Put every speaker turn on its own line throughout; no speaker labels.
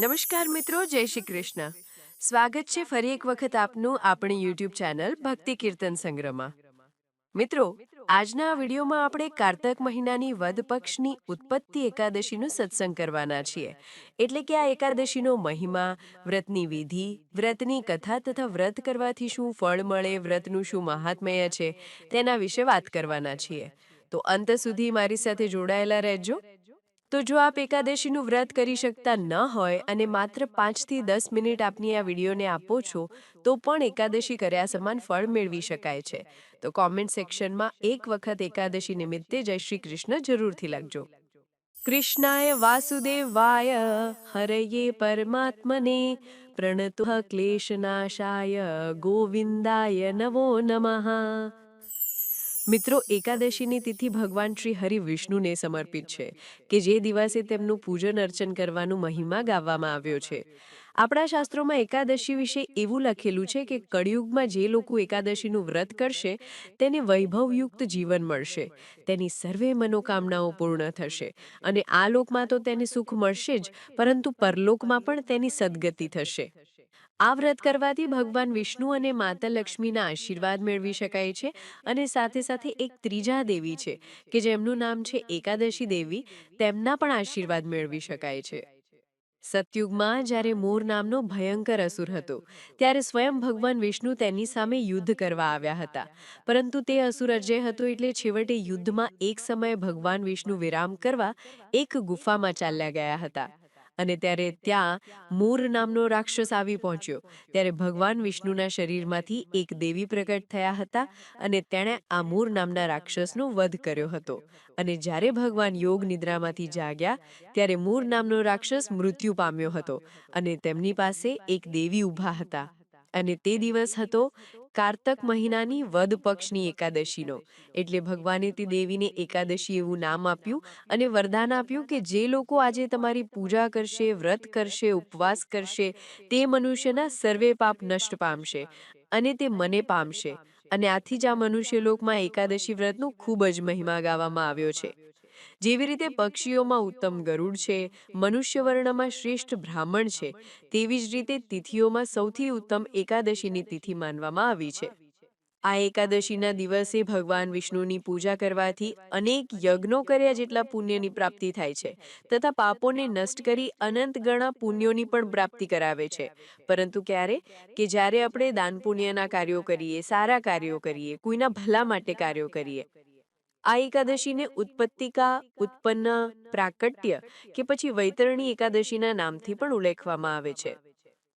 નમસ્કાર મિત્રો, જય શ્રી કૃષ્ણ. સ્વાગત છે ફરી એક વખત આપનું આપણી યુટ્યુબ ચેનલ ભક્તિ કીર્તન સંગ્રહમાં. મિત્રો, આજના વિડીયોમાં આપણે કારતક મહિનાની વદ પક્ષની ઉત્પત્તિ એકાદશીનો સત્સંગ કરવાના છીએ. એટલે કે આ એકાદશીનો મહિમા, વ્રતની વિધિ, વ્રતની કથા તથા વ્રત કરવાથી શું ફળ મળે, વ્રતનું શું મહાત્મય છે તેના વિશે વાત કરવાના છીએ. તો અંત સુધી મારી સાથે જોડાયેલા રહેજો. તો જો આપ એકાદશીનું વ્રત કરી શકતા ન હોય અને માત્ર પાંચથી દસ મિનિટ આપની આ વિડીયોને આપો છો, તો પણ એકાદશી કર્યા સમાન ફળ મેળવી શકાય છે. તો કોમેન્ટ સેક્શનમાં એક વખત એકાદશી નિમિત્તે જય શ્રી કૃષ્ણ જરૂરથી લખજો. કૃષ્ણાય વાસુદેવાય, હરયે પરમાત્મને, પ્રણતુઃ ક્લેશનાશાય, ગોવિંદાય નવો નમઃ. મિત્રો, એકાદશીની તિથિ ભગવાન શ્રી હરિ વિષ્ણુને સમર્પિત છે, કે જે દિવસે તેમનું પૂજન અર્ચન કરવાનું મહિમા ગાવામાં આવ્યો છે. આપણા શાસ્ત્રોમાં એકાદશી વિશે એવું લખેલું છે કે કળિયુગમાં જે લોકો એકાદશીનું વ્રત કરશે, તેને વૈભવયુક્ત જીવન મળશે. તેની સર્વે મનોકામનાઓ પૂર્ણ થશે અને આ લોકમાં તો તેને સુખ મળશે જ, પરંતુ પરલોકમાં પણ તેની સદગતિ થશે. આ વ્રત કરવાથી ભગવાન વિષ્ણુ અને માતા લક્ષ્મીના આશીર્વાદ મેળવી શકાય છે અને સાથે સાથે એક ત્રીજા દેવી છે, કે જેમનું નામ છે એકાદશી દેવી, તેમના પણ આશીર્વાદ મેળવી શકાય છે. સતયુગમાં જ્યારે મોર નામનો ભયંકર અસુર હતો, ત્યારે સ્વયં ભગવાન વિષ્ણુ તેની સામે યુદ્ધ કરવા આવ્યા હતા. પરંતુ તે અસુર અજય હતો એટલે છેવટે યુદ્ધમાં એક સમયે ભગવાન વિષ્ણુ વિરામ કરવા એક ગુફામાં ચાલ્યા ગયા હતા. અને ત્યારે ત્યાં મૂર નામનો રાક્ષસ આવી પહોંચ્યો. ત્યારે ભગવાન વિષ્ણુના શરીરમાંથી એક દેવી પ્રગટ થયા હતા અને તેણે આ મૂર નામના રાક્ષસનો વધ કર્યો હતો. અને જ્યારે ભગવાન યોગ નિદ્રામાંથી જાગ્યા, ત્યારે મૂર નામનો રાક્ષસ મૃત્યુ પામ્યો હતો અને તેમની પાસે એક દેવી ઊભા હતા. અને તે દિવસ હતો કારતક મહિનાની વદ પક્ષની એકાદશીનો. એટલે ભગવાને તે દેવીને એકાદશી એવું નામ આપ્યું અને વરદાન આપ્યું કે જે લોકો આજે તમારી પૂજા કરશે, વ્રત કરશે, ઉપવાસ કરશે, તે મનુષ્યના સર્વે પાપ નષ્ટ પામશે અને તે મને પામશે. અને આથી જ આ મનુષ્ય લોકમાં એકાદશી વ્રતનું ખૂબ જ મહિમા ગાવામાં આવ્યો છે. જેવી રીતે પક્ષીઓમાં ઉત્તમ ગરુડ છે મનુષ્ય વર્ણમાં શ્રેષ્ઠ બ્રાહ્મણ છે, તેવી જ રીતે તિથિઓમાં સૌથી ઉત્તમ એકાદશીની તિથિ માનવામાં આવી છે. આ એકાદશીના દિવસે ભગવાન વિષ્ણુની પૂજા કરવાથી અનેક યજ્ઞો કર્યા જેટલા પુણ્યની પ્રાપ્તિ થાય છે, તથા પાપોને નષ્ટ કરી અનંત ગણા પુણ્યોની પણ પ્રાપ્તિ કરાવે છે. પરંતુ ક્યારે? કે જ્યારે આપણે દાન પુણ્યના કાર્યો કરીએ, સારા કાર્યો કરીએ, કોઈના ભલા માટે કાર્યો કરીએ. આ એકાદશીને ઉત્પત્તિકા, ઉત્પન્ન, પ્રાકટ્ય કે પછી વૈતરણી એકાદશીના નામથી પણ ઉલ્લેખવામાં આવે છે.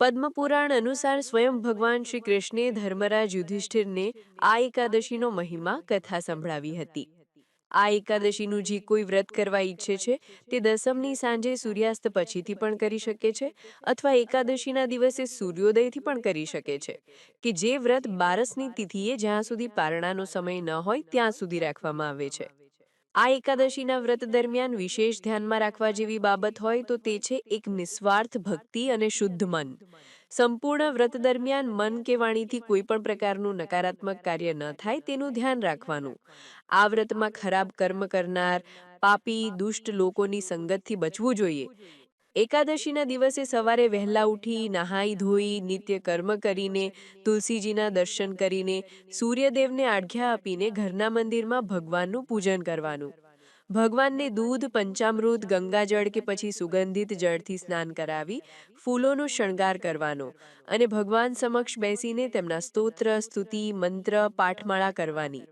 પદ્મપુરાણ અનુસાર સ્વયં ભગવાન શ્રી કૃષ્ણે ધર્મરાજ યુધિષ્ઠિરને આ એકાદશીનો મહિમા કથા સંભળાવી હતી. આ એકાદશીનું જે કોઈ વ્રત કરવા ઈચ્છે છે, તે દસમની સાંજે સૂર્યાસ્ત પછીથી પણ કરી શકે છે અથવા એકાદશીના દિવસે સૂર્યોદયથી પણ કરી શકે છે. કે જે વ્રત બારસની તિથિએ જ્યાં સુધી પારણાનો સમય ન હોય, ત્યાં સુધી રાખવામાં આવે છે. આ એકાદશીના વ્રત દરમિયાન વિશેષ ધ્યાનમાં રાખવા જેવી બાબત હોય તો તે છે એક નિસ્વાર્થ ભક્તિ અને શુદ્ધ મન. સંપૂર્ણ વ્રત દરમિયાન મન કે વાણીથી કોઈ પણ પ્રકારનું નકારાત્મક કાર્ય ન થાય તેનું ધ્યાન રાખવાનું. આ વ્રતમાં ખરાબ કર્મ કરનાર, પાપી, દુષ્ટ લોકોની સંગતથી બચવું જોઈએ. એકાદશીના દિવસે સવારે વહેલા ઉઠી, નહાઈ, ધોઈ, નિત્ય કર્મ કરીને, તુલસીજીના દર્શન કરીને, સૂર્યદેવને આઢ્યા આપીને ઘરના મંદિરમાં ભગવાનનું પૂજન કરવાનું. ભગવાનને દૂધ, પંચામૃત, ગંગાજળ કે પછી સુગંધિત જળથી સ્નાન કરાવી, ફૂલોનો શણગાર કરવાનો અને ભગવાન સમક્ષ બેસીને તેમના સ્તોત્ર, સ્તુતિ, મંત્ર, પાઠમાળા કરવાની.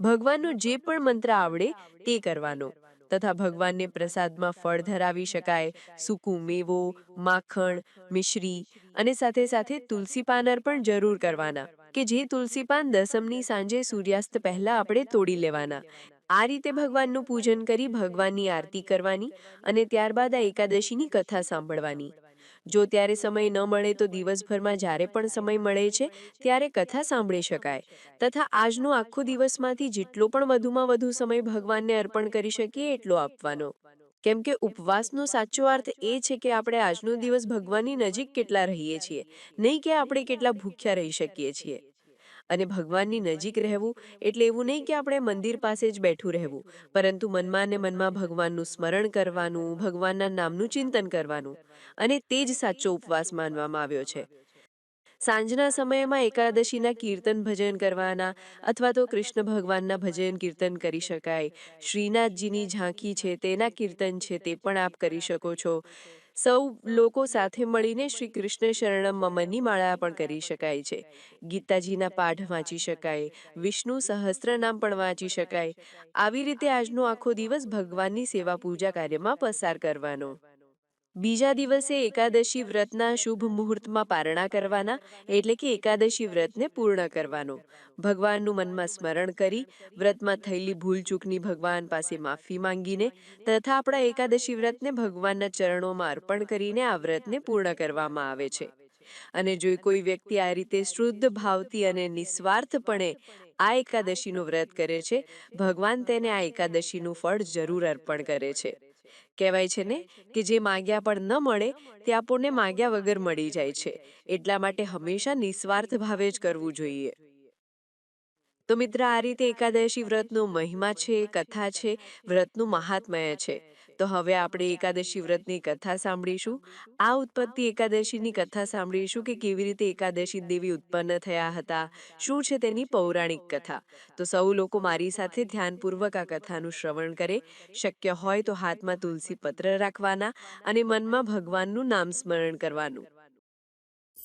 ભગવાનનો જે પણ મંત્ર આવડે તે કરવાનો તથા ભગવાનને પ્રસાદમાં ફળ ધરાવી શકાય, સૂકું મેવો, માખણ, મિશ્રી અને સાથે સાથે તુલસી પાનર પણ જરૂર કરવાના કે જે તુલસી પાન દસમની સાંજે સૂર્યાસ્ત પહેલા આપણે તોડી લેવાના. આ રીતે ભગવાનનું પૂજન કરી ભગવાનની આરતી કરવાની અને ત્યારબાદ આ એકાદશીની કથા સાંભળવાની. જો ત્યારે સમય ન મળે તો દિવસભરમાં જ્યારે પણ સમય મળે છે, ત્યારે કથા સાંભળી શકાય. તથા આજનો આખો દિવસમાંથી જેટલો પણ વધુમાં વધુ સમય ભગવાનને અર્પણ કરી શકીએ, એટલો આપવાનો. કેમ કે ઉપવાસનો સાચો અર્થ એ છે કે આપણે આજનો દિવસ ભગવાનની નજીક કેટલા રહીએ છીએ, નહીં કે આપણે કેટલા ભૂખ્યા રહી શકીએ છીએ. અને ભગવાનની નજીક રહેવું એટલે એવું નહીં કે આપણે મંદિર પાસે જ બેઠું રહેવું, પરંતુ મનમાં ને મનમાં ભગવાનનું સ્મરણ કરવાનું, ભગવાનના નામનું ચિંતન કરવાનું અને તે જ સાચો ઉપવાસ માનવામાં આવ્યો છે. સાંજના સમયમાં એકાદશીના કીર્તન ભજન કરવાના અથવા તો કૃષ્ણ ભગવાનના ભજન કીર્તન કરી શકાય, શ્રીનાથજીની ઝાંખી છે, તેના કીર્તન છે, તે પણ આપ કરી શકો છો. સૌ લોકો સાથે મળીને શ્રી કૃષ્ણ શરણમ મમનની માળા પણ કરી શકાય છે. ગીતાજીના પાઠ વાંચી શકાય, વિષ્ણુ સહસ્ત્ર નામ પણ વાંચી શકાય. આવી રીતે આજનો આખો દિવસ ભગવાનની સેવા પૂજા કાર્યમાં પસાર કરવાનો. બીજા દિવસે એકાદશી વ્રતના શુભ મુહૂર્તમાં પારણા કરવાના એટલે કે એકાદશી વ્રતને પૂર્ણ કરવાનો. ભગવાનનું મનમાં સ્મરણ કરી, વ્રતમાં થયેલી ભૂલચૂકની ભગવાન પાસે માફી માંગીને તથા આપણા એકાદશી વ્રતને ભગવાનના ચરણોમાં અર્પણ કરીને આ વ્રતને પૂર્ણ કરવામાં આવે છે. અને જો કોઈ વ્યક્તિ આ રીતે શુદ્ધ ભાવથી અને નિસ્વાર્થપણે આ એકાદશીનું વ્રત કરે છે, ભગવાન તેને આ એકાદશીનું ફળ જરૂર અર્પણ કરે છે. કહેવાય છે ને, કે જે માગ્યા પણ ન મળે તે આપણને માગ્યા વગર મળી જાય છે. એટલા માટે હંમેશા નિસ્વાર્થ ભાવે જ કરવું જોઈએ. તો મિત્ર, આ રીતે એકાદશી વ્રતનો મહિમા છે, કથા છે, વ્રતનું મહાત્મય છે. તો હવે આપણે એકાદશી વ્રતની કથા સાંભળીશું. આ ઉત્પત્તિ એકાદશીની કથા સાંભળીશું કે કેવી રીતે એકાદશી દેવી ઉત્પન્ન થયા હતા? શું છે તેની પૌરાણિક કથા? તો સૌ લોકો મારી સાથે ધ્યાનપૂર્વક આ કથાનું શ્રવણ કરે. શક્ય હોય તો હાથમાં તુલસી પત્ર રાખવાના અને મનમાં ભગવાનનું નામ સ્મરણ કરવાનું.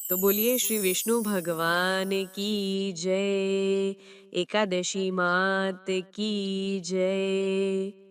તો બોલીએ, શ્રી વિષ્ણુ ભગવાન કી જય. એકાદશી માત કી જય.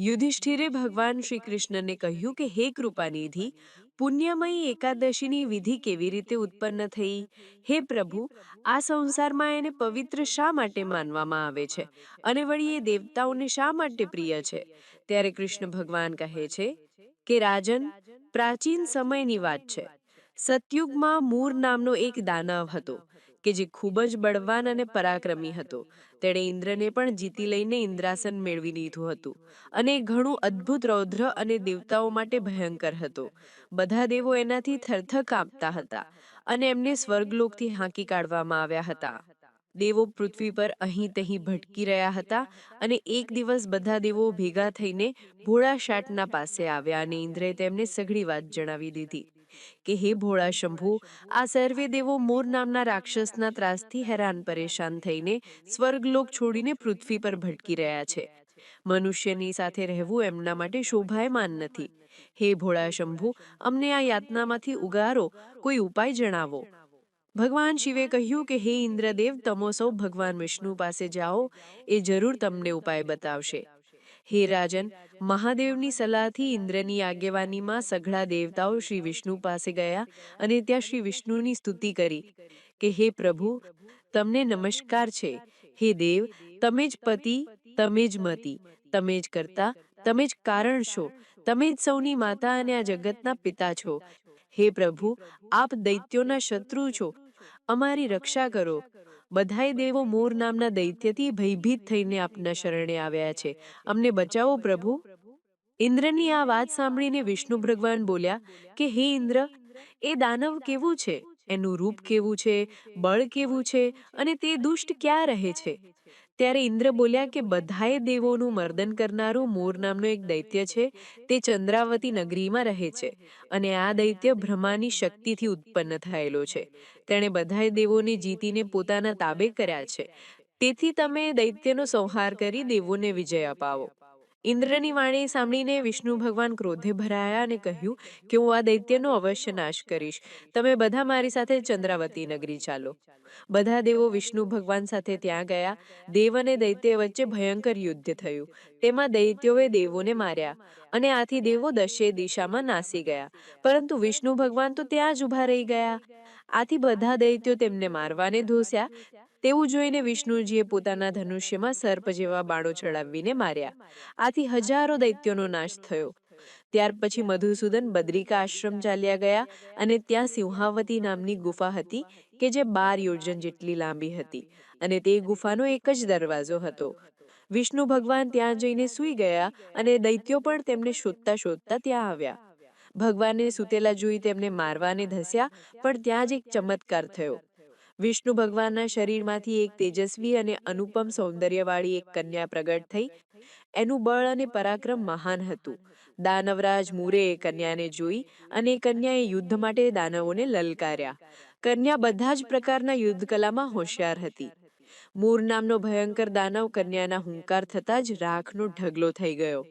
યુધિષ્ઠિરે ભગવાન શ્રી કૃષ્ણને કહ્યું કે, હે કૃપાનિધિ, પુણ્યમયી એકાદશીની વિધિ કેવી રીતે ઉત્પન્ન થઈ? હે પ્રભુ, આ સંસારમાં એને પવિત્ર શા માટે માનવામાં આવે છે? અને વળી એ દેવતાઓને શા માટે પ્રિય છે? ત્યારે કૃષ્ણ ભગવાન કહે છે કે, રાજન, પ્રાચીન સમયની વાત છે. સતયુગમાં મૂર નામનો એક દાનવ હતો. કે જે ખૂબ જ બળવાન અને પરાક્રમી હતો. તેણે ઇન્દ્રને પણ જીતી લઈને ઇન્દ્રાસન મેળવી લીધું હતું અને ઘણું અદ્ભુત રૌદ્ર અને દેવતાઓ માટે ભયંકર હતો. બધા દેવો એનાથી થરથર કાપતા હતા અને એમને સ્વર્ગલોકથી હાંકી કાઢવામાં આવ્યા હતા. દેવો પૃથ્વી પર અહીં તહીં ભટકી રહ્યા હતા અને એક દિવસ બધા દેવો ભેગા થઈને ભોળા શાટના પાસે આવ્યા અને ઇન્દ્રે તેમને સઘળી વાત જણાવી દીધી. કે હે ભોળા શંભુ આ સર્વે દેવો મોર નામના રાક્ષસના ત્રાસથી હેરાન પરેશાન થઈને સ્વર્ગલોક છોડીને પૃથ્વી પર ભટકી રહ્યા છે. મનુષ્યની સાથે રહેવું એમના માટે શોભાયમાન નથી. હે ભોળા શંભુ અમને આ યાતનામાંથી ઉગારો કોઈ ઉપાય જણાવો? ભગવાન શિવે કહ્યું કે હે ઇન્દ્રદેવ તમો સૌ ભગવાન વિષ્ણુ પાસે જાઓ એ જરૂર તમને ઉપાય બતાવશે. હે રાજન, મહાદેવની સલાહથી ઇન્દ્રની આગેવાનીમાં સઘળા દેવતાઓ શ્રી વિષ્ણુ પાસે ગયા અને ત્યાં શ્રી વિષ્ણુની સ્તુતિ કરી કે, હે પ્રભુ, તમને નમસ્કાર છે. હે દેવ, તમે જ પતિ, તમે જ મતી, તમે જ કરતા, તમે જ કારણ છો, તમે જ સૌની માતા અને આ જગતના પિતા છો. હે પ્રભુ, આપ દૈત્યોના શત્રુ છો. અમારી રક્ષા કરો. બધાય દેવો મોર નામના દૈત્યથી ભયભીત થઈને આપના શરણે આવ્યા છે. અમને બચાવો પ્રભુ. ઇન્દ્રની આ વાત સાંભળીને વિષ્ણુ ભગવાન બોલ્યા, કે હે ઇન્દ્ર, એ દાનવ કેવું છે? એનું રૂપ કેવું છે? બળ કેવું છે? અને તે દુષ્ટ ક્યાં રહે છે? ત્યારે ઇન્દ્ર બોલ્યા કે, બધાએ દેવોનું મર્દન કરનારું મોર નામનો એક દૈત્ય છે. તે ચંદ્રાવતી નગરીમાં રહે છે અને આ દૈત્ય બ્રહ્માની શક્તિથી ઉત્પન્ન થયેલો છે. તેણે બધાએ દેવોને જીતીને પોતાના તાબે કર્યા છે. તેથી તમે દૈત્યનો સંહાર કરી દેવોને વિજય અપાવો. ઇન્દ્રની વાણી સાંભળીને વિષ્ણુ ભગવાન ક્રોધે ભરાયા અને કહ્યું કે હું આ દૈત્યનો અવશ્ય નાશ કરીશ. તમે બધા મારી સાથે ચંદ્રાવતી નગરી ચાલો. બધા દેવો વિષ્ણુ ભગવાન સાથે ત્યાં ગયા. દેવ અને દૈત્ય વચ્ચે ભયંકર યુદ્ધ થયું. તેમાં દૈત્યોએ દેવોને માર્યા અને આથી દેવો દશે દિશામાં નાસી ગયા. પરંતુ વિષ્ણુ ભગવાન તો ત્યાં જ ઊભા રહી ગયા. આથી બધા દૈત્યો તેમને મારવાને ધોસ્યા. તેવું જોઈને વિષ્ણુજીએ પોતાના ધનુષ્યમાં સર્પ જેવા બાણો ચડાવીને માર્યા. આથી હજારો દૈત્યોનો નાશ થયો. ત્યાર પછી મધુસૂદન બદ્રિકા આશ્રમ ચાલ્યા ગયા અને ત્યાં સિંહાવતી નામની ગુફા હતી કે જે બાર યોજન જેટલી લાંબી હતી અને તે ગુફાનો એક જ દરવાજો હતો. વિષ્ણુ ભગવાન ત્યાં જઈને સૂઈ ગયા અને દૈત્યો પણ તેમને શોધતા શોધતા ત્યાં આવ્યા. ભગવાનને સૂતેલા જોઈ તેમને મારવાને ધસ્યા, પણ ત્યાં જ એક ચમત્કાર થયો. વિષ્ણુ ભગવાનના શરીરમાંથી એક તેજસ્વી અને અનુપમ સૌંદર્યવાળી એક કન્યા પ્રગટ થઈ. એનું બળ અને પરાક્રમ મહાન હતું. દાનવરાજ મૂરે એ કન્યાને જોઈ અને કન્યાએ યુદ્ધ માટે દાનવોને લલકાર્યા. કન્યા બધા જ પ્રકારના યુદ્ધ કલામાં હોશિયાર હતી. મૂર નામનો ભયંકર દાનવ કન્યાના હુંકાર થતાં જ રાખનો ઢગલો થઈ ગયો.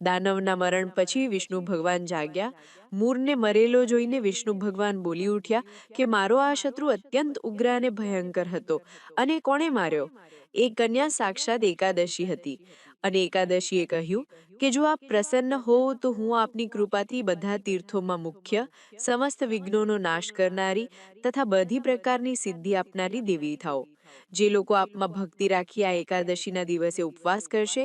દાનવના મરણ પછી વિષ્ણુ ભગવાન જાગ્યા. મૂરને મરેલો જોઈને વિષ્ણુ ભગવાન બોલી ઉઠ્યા કે મારો આ શત્રુ અત્યંત ઉગ્ર અને ભયંકર હતો અને કોણે માર્યો? એ કન્યા સાક્ષાત એકાદશી હતી. અને એકાદશીએ કહ્યું કે જો આપ પ્રસન્ન હો તો હું આપની કૃપાથી બધા તીર્થોમાં મુખ્ય, સમસ્ત વિઘ્નોનો નાશ કરનારી તથા બધી પ્રકારની સિદ્ધિ આપનારી દેવી થાઓ જે લોકો આપમાં ભક્તિ રાખી આ એકાદશીના દિવસે ઉપવાસ કરશે,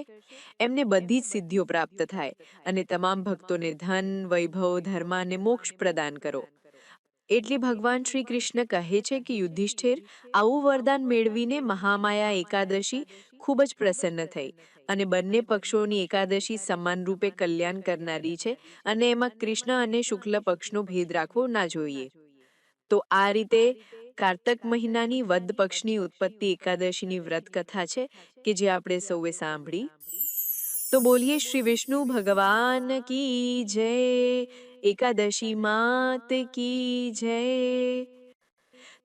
એમને બધી જ સિદ્ધિઓ પ્રાપ્ત થાય અને તમામ ભક્તોને ધન, વૈભવ, ધર્મ અને મોક્ષ પ્રદાન કરો. એટલે ભગવાન શ્રી કૃષ્ણ કહે છે કે યુધિષ્ઠિર, આવું વરદાન મેળવીને મહામાયા એકાદશી ખૂબ જ પ્રસન્ન થઈ અને બંને પક્ષોની એકાદશી સમાન રૂપે કલ્યાણ કરનારી છે અને એમાં કૃષ્ણ અને શુક્લ પક્ષનો ભેદ રાખવો ના જોઈએ. તો આ રીતે કાર્તક મહિનાની વદ પક્ષની ઉત્પત્તિ એકાદશીની વ્રત કથા છે કે જે આપણે સૌએ સાંભળી. તો બોલીએ, શ્રી વિષ્ણુ ભગવાન કી જય, એકાદશી માત કી જય.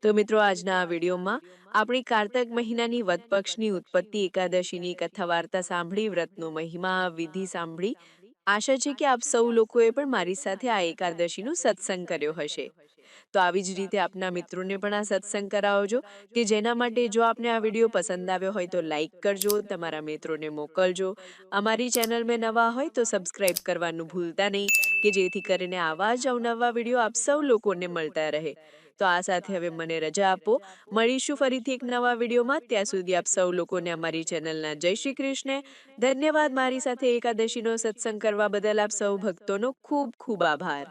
તો મિત્રો, આજના આ વિડીયોમાં આપણી કાર્તક મહિનાની વદ પક્ષની ઉત્પત્તિ એકાદશીની કથા વાર્તા સાંભળી, વ્રતનો મહિમા, વિધિ સાંભળી. આશા છે કે આપ સૌ લોકોએ પણ મારી સાથે આ એકાદશીનો સત્સંગ કર્યો હશે. તો આવી જ રીતે આપના મિત્રોને પણ આ સત્સંગ કરાવજો, કે જેના માટે જો આપને આ વીડિયો પસંદ આવ્યો હોય તો લાઈક કરજો, તમારા મિત્રોને મોકલજો. અમારી ચેનલમાં નવા હોય તો સબસ્ક્રાઈબ કરવાનું ભૂલતા નહીં, કે જેથી કરીને આવા જ અવનવા વીડિયો આપ સૌ લોકોને મળતા રહે. તો આ સાથે હવે મને રજા આપો. મળીશું ફરીથી એક નવા વિડીયોમાં. ત્યાં સુધી આપ સૌ લોકોને અમારી ચેનલના જય શ્રી કૃષ્ણ. ધન્યવાદ મારી સાથે એકાદશીનો સત્સંગ કરવા બદલ આપ સૌ ભક્તોનો ખૂબ ખૂબ આભાર.